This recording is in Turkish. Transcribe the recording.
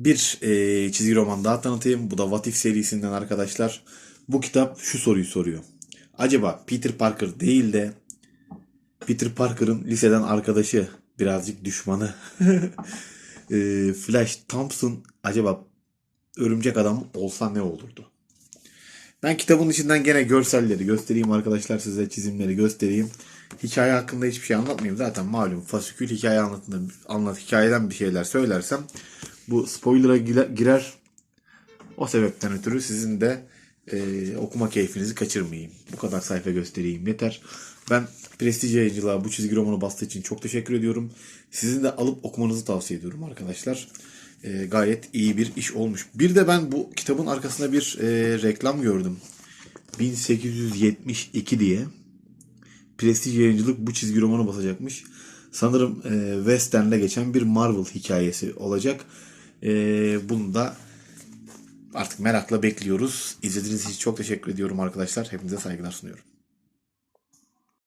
Bir e, çizgi roman daha tanıtayım. Bu da What If serisinden arkadaşlar. Bu kitap şu soruyu soruyor. Acaba Peter Parker değil de Peter Parker'ın liseden arkadaşı, birazcık düşmanı e, Flash Thompson acaba örümcek adam olsa ne olurdu? Ben kitabın içinden gene görselleri göstereyim arkadaşlar size çizimleri göstereyim. Hikaye hakkında hiçbir şey anlatmayayım. Zaten malum fasikül hikaye anlatında anlat hikayeden bir şeyler söylersem bu spoiler'a gire- girer. O sebepten ötürü sizin de e, okuma keyfinizi kaçırmayayım. Bu kadar sayfa göstereyim yeter. Ben Prestij Yayıncılığa bu çizgi romanı bastığı için çok teşekkür ediyorum. Sizin de alıp okumanızı tavsiye ediyorum arkadaşlar. E, gayet iyi bir iş olmuş. Bir de ben bu kitabın arkasında bir e, reklam gördüm. 1872 diye. Prestij Yayıncılık bu çizgi romanı basacakmış. Sanırım e, Western'de geçen bir Marvel hikayesi olacak. E, bunu da artık merakla bekliyoruz. İzlediğiniz için çok teşekkür ediyorum arkadaşlar. Hepinize saygılar sunuyorum.